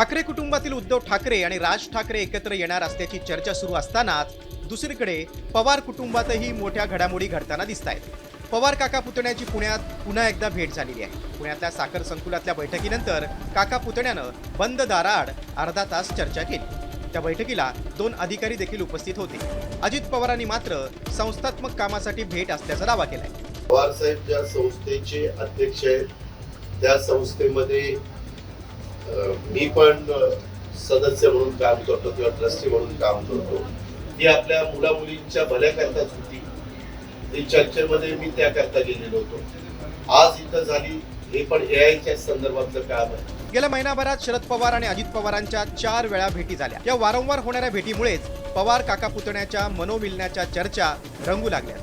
ठाकरे कुटुंबातील उद्धव ठाकरे आणि राज ठाकरे एकत्र येणार असल्याची चर्चा सुरू असतानाच दुसरीकडे पवार कुटुंबातही मोठ्या घडामोडी घडताना दिसत आहेत पवार काका पुतण्याची पुण्यात पुन्हा एकदा भेट झालेली आहे. पुण्यातल्या साखर संकुलातल्या बैठकीनंतर काका पुतण्यानं बंद दाराआड अर्धा तास चर्चा केली. त्या बैठकीला दोन अधिकारी देखील उपस्थित होते. अजित पवारांनी मात्र संस्थात्मक कामासाठी भेट असल्याचा दावा केलाय. पवार साहेब ज्या संस्थेचे अध्यक्ष आहेत त्या संस्थेमध्ये मी पण सदस्य म्हणून काम करतो किंवा ट्रस्टी म्हणून काम करतो. ती आपल्या मुला मुलींच्या भल्याकरताच होती ती चर्चेमध्ये मी त्याकरता गेलेलो होतो. आज इथं झाली हे पण एआयच्या संदर्भातलं काम आहे. गेल्या महिनाभरात शरद पवार आणि अजित पवारांच्या चार वेळा भेटी झाल्या. या वारंवार होणाऱ्या भेटीमुळेच पवार काका पुतण्याच्या मनोमिलण्याच्या चर्चा रंगू लागल्या.